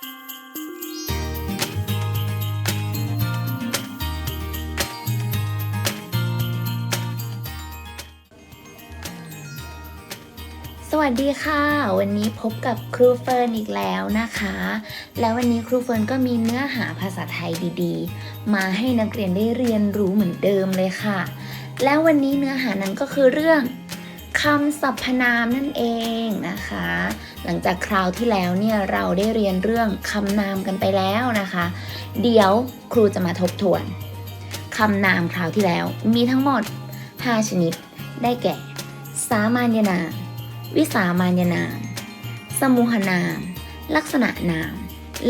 สวัสดีค่ะ วันนี้พบกับครูเฟิร์นอีกแล้วนะคะ แล้ววันนี้ครูเฟิร์นก็มีเนื้อหาภาษาไทยดีๆ มาให้นักเรียนได้เรียนรู้เหมือนเดิมเลยค่ะ แล้ววันนี้เนื้อหานั้นก็คือเรื่อง คำสรรพนามนั่นเองนะคะ หลังจากคราวที่แล้วเนี่ยเราได้เรียนเรื่องคำนามกันไปแล้วนะคะ เดี๋ยวครูจะมาทบทวนคำนามคราวที่แล้ว มีทั้งหมด 5 ชนิด ได้แก่ สามัญนาม วิสามัญนาม สมุหนาม ลักษณะนาม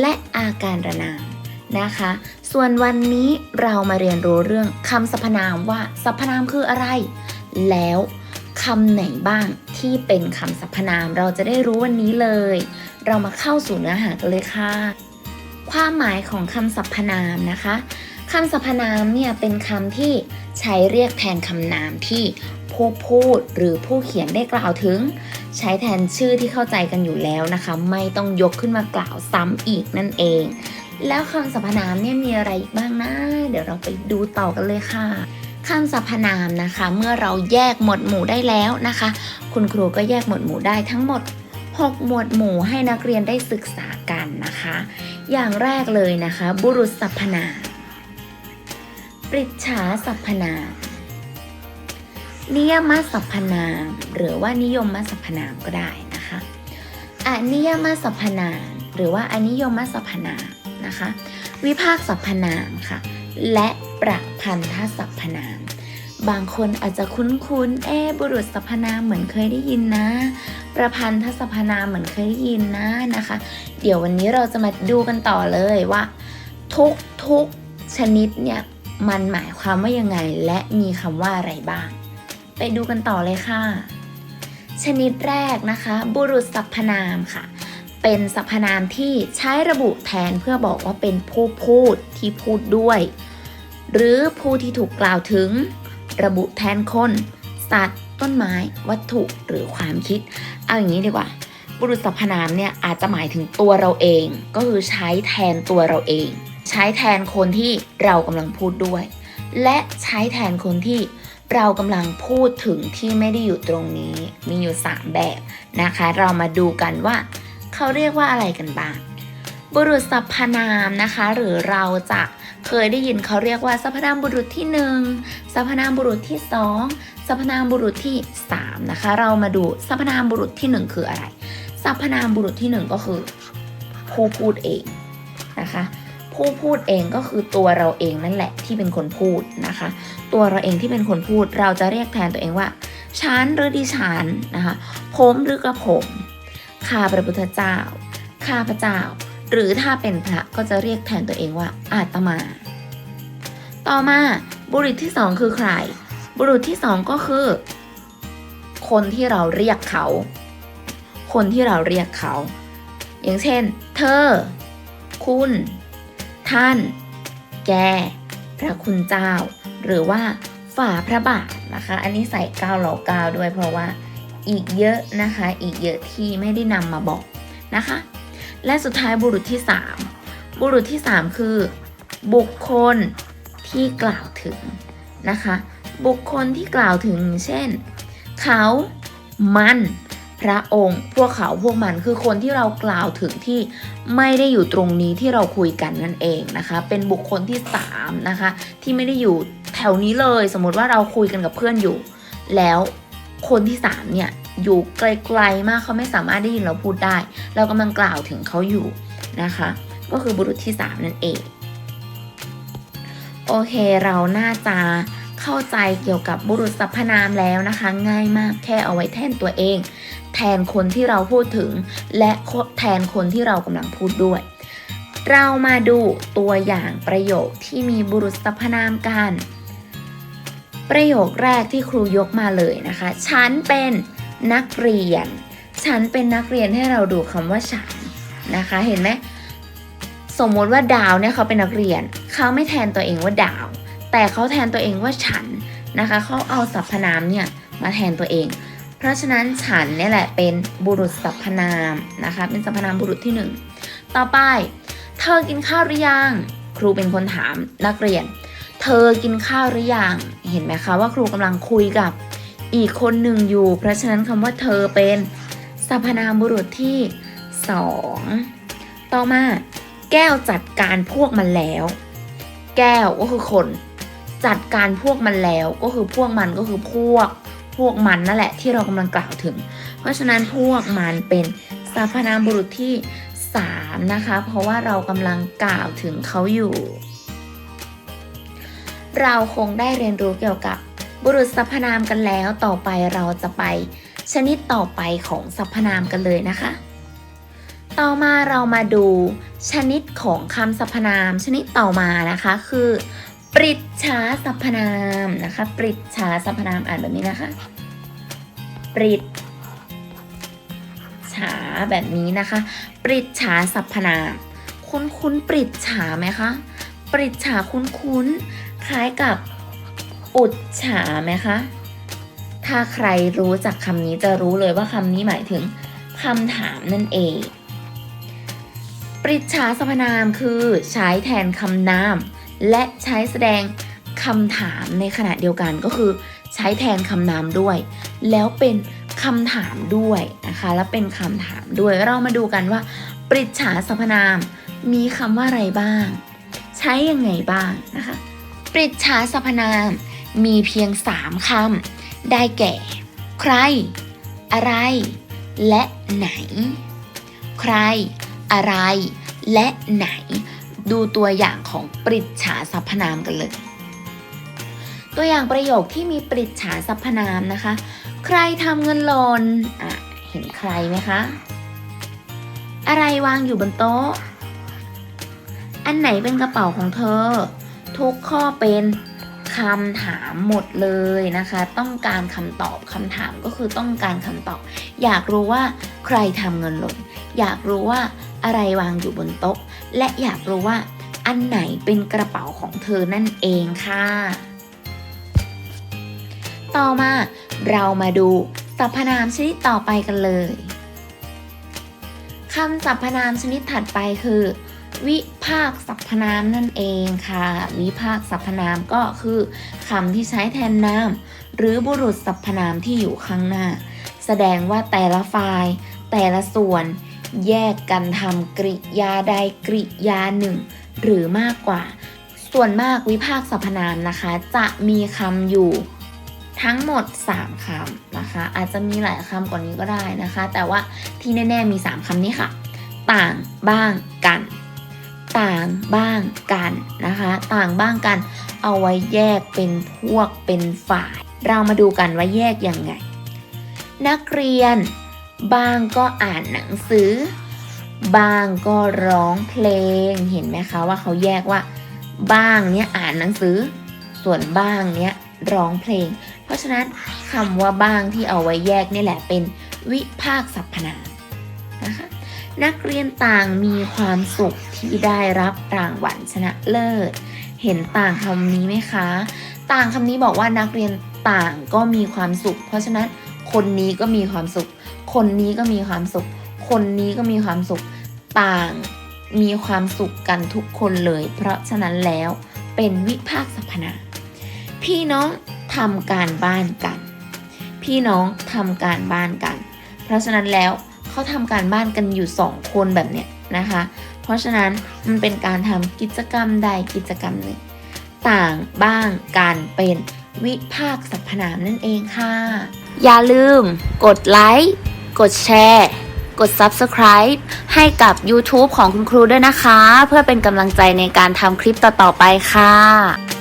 และอาการระนามนะคะ ส่วนวันนี้เรามาเรียนรู้เรื่องคำสรรพนามว่าสรรพนามคืออะไร แล้ว คำไหนบ้างที่เป็นคำสรรพนามเราจะได้รู้วันนี้เลย เรามาเข้าสู่เนื้อหากันเลยค่ะ ความหมายของคำสรรพนามนะคะคำสรรพนามเนี่ยเป็นคำที่ใช้เรียกแทนคำนามที่ผู้พูดหรือผู้เขียนได้กล่าวถึง ใช้แทนชื่อที่เข้าใจกันอยู่แล้วนะคะ ไม่ต้องยกขึ้นมากล่าวซ้ำอีกนั่นเอง แล้วคำสรรพนามเนี่ยมีอะไรอีกบ้างนะ เดี๋ยวเราไปดูต่อกันเลยค่ะ คำสรรพนามนะคะ เมื่อเราแยกหมวดหมู่ได้แล้วนะคะ คุณครูก็แยกหมวดหมู่ได้ทั้งหมด 6 หมวดหมู่ให้นักเรียนได้ศึกษากันนะคะ อย่างแรกเลยนะคะ บุรุษสรรพนามปริจฉาสรรพนามนิยมสรรพนาม หรือว่านิยมสรรพนามก็ได้นะคะอนิยมสรรพนาม หรือว่าอนิยมสรรพนาม นะคะ วิภาคสรรพนามค่ะ และประพันธสรรพนาม บางคนอาจจะคุ้นๆ เอ๊บุรุษสรรพนามเหมือนเคยได้ยินนะ ประพันธสรรพนามเหมือนเคยได้ยินนะนะคะ เดี๋ยววันนี้เราจะมาดูกันต่อเลยว่า ทุกทุกชนิดเนี่ยมันหมายความว่ายังไงและมีคำว่าอะไรบ้าง ไปดูกันต่อเลยค่ะ ชนิดแรกนะคะ บุรุษสรรพนามค่ะ เป็นสรรพนามที่ใช้ระบุแทนเพื่อบอกว่าเป็นผู้พูดที่พูดด้วย หรือผู้ที่ถูกกล่าวถึง ระบุแทนคน สัตว์ ต้นไม้ วัตถุหรือความคิด เอาอย่างนี้ดีกว่า บุรุษสรรพนามเนี่ยอาจจะหมายถึงตัวเราเอง ก็คือใช้แทนตัวเราเอง ใช้แทนคนที่เรากำลังพูดด้วย และใช้แทนคนที่เรากำลังพูดถึงที่ไม่ได้อยู่ตรงนี้ มีอยู่ 3 แบบนะคะ เรามาดูกันว่า เขาเรียกว่าอะไรกันบ้าง บุรุษสรรพนามนะคะ หรือเราจะเคยได้ยินเขาเรียกว่าสรรพนามบุรุษที่1สรรพนามบุรุษที่2สรรพนามบุรุษที่3นะคะ เรามาดูสรรพนามบุรุษที่ 1 คืออะไรสรรพนามบุรุษที่ 1 ก็คือ ผู้พูดเองนะคะผู้พูดเองก็คือตัวเราเองนั่นแหละที่เป็นคนพูดนะคะ ตัวเราเองที่เป็นคนพูดเราจะเรียกแทนตัวเองว่าฉันหรือดิฉันนะคะผมหรือกระผม ข้าพระพุทธเจ้า ข้าพระเจ้า หรือถ้าเป็นพระก็จะเรียกแทนตัวเองว่าอาตมา ต่อมาบุรุษที่สองคือใคร บุรุษที่สองก็คือ คนที่เราเรียกเขา คนที่เราเรียกเขา อย่างเช่น เธอ คุณ ท่าน แก พระคุณเจ้า หรือว่าฝ่าพระบาทนะคะ อันนี้ใส่9เหล่า9ด้วยเพราะว่า อีกเยอะนะคะ อีกเยอะที่ไม่ได้นำมาบอกนะคะ และสุดท้ายบุรุษที่ 3 บุรุษที่ 3 คือ บุคคลที่กล่าวถึงนะคะ บุคคลที่กล่าวถึงเช่น เขามันพระองค์พวกเขาพวกมันคือคนที่เรากล่าวถึงที่ไม่ได้อยู่ตรงนี้ที่เราคุยกันนั่นเองนะคะ เป็นบุคคลที่3นะคะที่ไม่ได้อยู่แถวนี้เลย สมมติว่าเราคุยกันกับเพื่อนอยู่ แล้ว คนที่3เนี่ยอยู่ไกลๆมากเขาไม่สามารถได้ยินเราพูดได้ เรากำลังกล่าวถึงเขาอยู่นะคะ ก็คือบุรุษที่3นั่นเองโอเคเราน่าจะเข้าใจเกี่ยวกับบุรุษสรรพนามแล้วนะคะ ง่ายมากแค่เอาไว้แทนตัวเอง แทนคนที่เราพูดถึง และแทนคนที่เรากำลังพูดด้วย เรามาดูตัวอย่างประโยคที่มีบุรุษสรรพนามกัน ประโยคแรกที่ครูยกมาเลยนะคะ ฉันเป็นนักเรียน ฉันเป็นนักเรียนให้เราดูคำว่าฉันนะคะ เห็นไหมสมมติว่าดาวเนี่ยเขาเป็นนักเรียน เขาไม่แทนตัวเองว่าดาว แต่เขาแทนตัวเองว่าฉันนะคะ เขาเอาสรรพนามเนี่ยมาแทนตัวเอง เพราะฉะนั้นฉันเนี่ยแหละเป็นบุรุษสรรพนามนะคะ เป็นสรรพนามบุรุษที่หนึ่งต่อไป เธอกินข้าวหรือยัง ครูเป็นคนถามนักเรียน เธอกินข้าวหรือยังเห็นไหมคะว่าครูกำลังคุยกับอีกคนหนึ่งอยู่ เพราะฉะนั้นคำว่าเธอเป็นสรรพนามบุรุษที่สองต่อมาแก้วจัดการพวกมันแล้ว แก้วก็คือคน จัดการพวกมันแล้วก็คือพวกมันก็คือพวก พวกมันนั่นแหละที่เรากำลังกล่าวถึง เพราะฉะนั้นพวกมันเป็นสรรพนามบุรุษที่ 3 นะคะ เพราะว่าเรากำลังกล่าวถึงเขาอยู่ เราคงได้เรียนรู้เกี่ยวกับบุรุษสรรพนามกันแล้ว ต่อไปเราจะไปชนิดต่อไปของสรรพนามกันเลยนะคะ ต่อมาเรามาดูชนิดของคำสรรพนาม ชนิดต่อมานะคะคือ ปริจฉาสรรพนามนะคะ ปริจฉาสรรพนามอ่านแบบนี้นะคะ ปริจฉาแบบนี้นะคะ ปริจฉาสรรพนาม คุ้นคุ้นๆปริจฉาไหมคะปริจฉาคุ้นคุ้นๆ คล้ายกับอุจฉาไหมคะ ถ้าใครรู้จักคำนี้จะรู้เลยว่าคำนี้หมายถึงคำถามนั่นเอง ปริจฉาสพนามคือใช้แทนคำนาม และใช้แสดงคำถามในขณะเดียวกันก็คือใช้แทนคำนามด้วย แล้วเป็นคำถามด้วยนะคะ แล้วเป็นคำถามด้วย เรามาดูกันว่า ปริจฉาสพนามมีคำว่าอะไรบ้าง ใช้ยังไงบ้างนะคะ ปริจฉาสรรพนาม มีเพียง3คำได้แก่ ใคร อะไร และไหน ใคร อะไร และไหน ดูตัวอย่างของปริจฉาสรรพนามกันเลย ตัวอย่างประโยคที่มีปริจฉาสรรพนามนะคะ ใครทำเงินหล่นอะเห็นใครไหมคะ อะไรวางอยู่บนโต๊ะ อันไหนเป็นกระเป๋าของเธอ ทุกข้อเป็นคำถามหมดเลยนะคะ ต้องการคำตอบคำถามก็คือต้องการคำตอบ อยากรู้ว่าใครทำเงินหล่นอยากรู้ว่าอะไรวางอยู่บนโต๊ะ และอยากรู้ว่าอันไหนเป็นกระเป๋าของเธอนั่นเองค่ะ ต่อมาเรามาดูสรรพนามชนิดต่อไปกันเลยคำสรรพนามชนิดถัดไปคือ วิภาคสรรพนามนั่นเองค่ะ วิภาคสรรพนามก็คือคำที่ใช้แทนนาม หรือบุรุษสรรพนามที่อยู่ข้างหน้า แสดงว่าแต่ละฝ่าย แต่ละส่วน แยกกันทำกริยาใดกริยาหนึ่ง หรือมากกว่า ส่วนมากวิภาคสรรพนามนะคะ จะมีคำอยู่ทั้งหมด 3 คำนะคะ อาจจะมีหลายคำกว่านี้ก็ได้นะคะ แต่ว่าที่แน่ ๆมี 3 คำนี้ค่ะ ต่างบ้างกัน ต่างบ้างกันนะคะ ต่างบ้างกัน เอาไว้แยกเป็นพวกเป็นฝ่าย เรามาดูกันว่าแยกยังไง นักเรียน บางก็อ่านหนังสือ บางก็ร้องเพลง เห็นไหมคะว่าเขาแยกว่า บ้างเนี้ยอ่านหนังสือ ส่วนบ้างเนี้ยร้องเพลง เพราะฉะนั้นคำว่าบ้างที่เอาไว้แยกนี่แหละเป็นวิภาคสรรพนามนะคะ นักเรียนต่างมีความสุขที่ได้รับรางวัลชนะเลิศ เห็นต่างคำนี้ไหมคะ ต่างคำนี้บอกว่านักเรียนต่างก็มีความสุข เพราะฉะนั้นคนนี้ก็มีความสุข คนนี้ก็มีความสุข คนนี้ก็มีความสุข ต่างมีความสุขกันทุกคนเลย เพราะฉะนั้นแล้วเป็นวิภาคสรรพนามพี่น้องทำการบ้านกัน พี่น้องทำการบ้านกัน เพราะฉะนั้นแล้ว เขาทำการบ้านกันอยู่สองคนแบบเนี้ยนะคะ เพราะฉะนั้นมันเป็นการทำกิจกรรมใดกิจกรรมหนึ่ง ต่างบ้างกันเป็นวิภาคสรรพนามนั่นเองค่ะ อย่าลืมกดไลค์กดแชร์กด Subscribe ให้กับ YouTube ของคุณครูด้วยนะคะ เพื่อเป็นกำลังใจในการทำคลิปต่อ ๆ ไปค่ะ